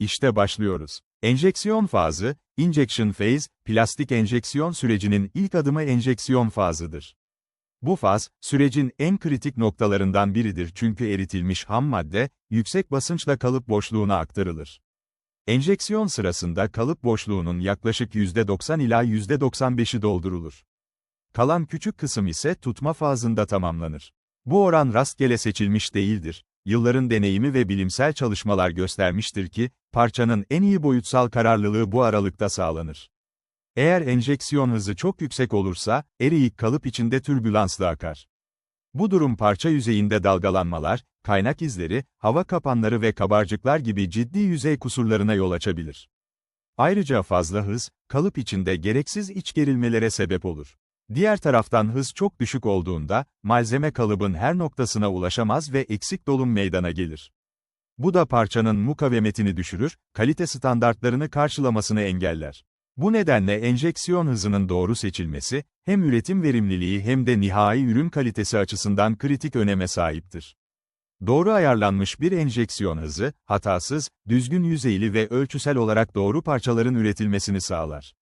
İşte başlıyoruz. Enjeksiyon fazı, injection phase, plastik enjeksiyon sürecinin ilk adımı enjeksiyon fazıdır. Bu faz, sürecin en kritik noktalarından biridir çünkü eritilmiş ham madde, yüksek basınçla kalıp boşluğuna aktarılır. Enjeksiyon sırasında kalıp boşluğunun yaklaşık %90 ila %95'i doldurulur. Kalan küçük kısım ise tutma fazında tamamlanır. Bu oran rastgele seçilmiş değildir. Yılların deneyimi ve bilimsel çalışmalar göstermiştir ki, parçanın en iyi boyutsal kararlılığı bu aralıkta sağlanır. Eğer enjeksiyon hızı çok yüksek olursa, eriyik kalıp içinde türbülansla akar. Bu durum parça yüzeyinde dalgalanmalar, kaynak izleri, hava kapanları ve kabarcıklar gibi ciddi yüzey kusurlarına yol açabilir. Ayrıca fazla hız, kalıp içinde gereksiz iç gerilmelere sebep olur. Diğer taraftan hız çok düşük olduğunda, malzeme kalıbın her noktasına ulaşamaz ve eksik dolum meydana gelir. Bu da parçanın mukavemetini düşürür, kalite standartlarını karşılamasını engeller. Bu nedenle enjeksiyon hızının doğru seçilmesi, hem üretim verimliliği hem de nihai ürün kalitesi açısından kritik öneme sahiptir. Doğru ayarlanmış bir enjeksiyon hızı, hatasız, düzgün yüzeyli ve ölçüsel olarak doğru parçaların üretilmesini sağlar.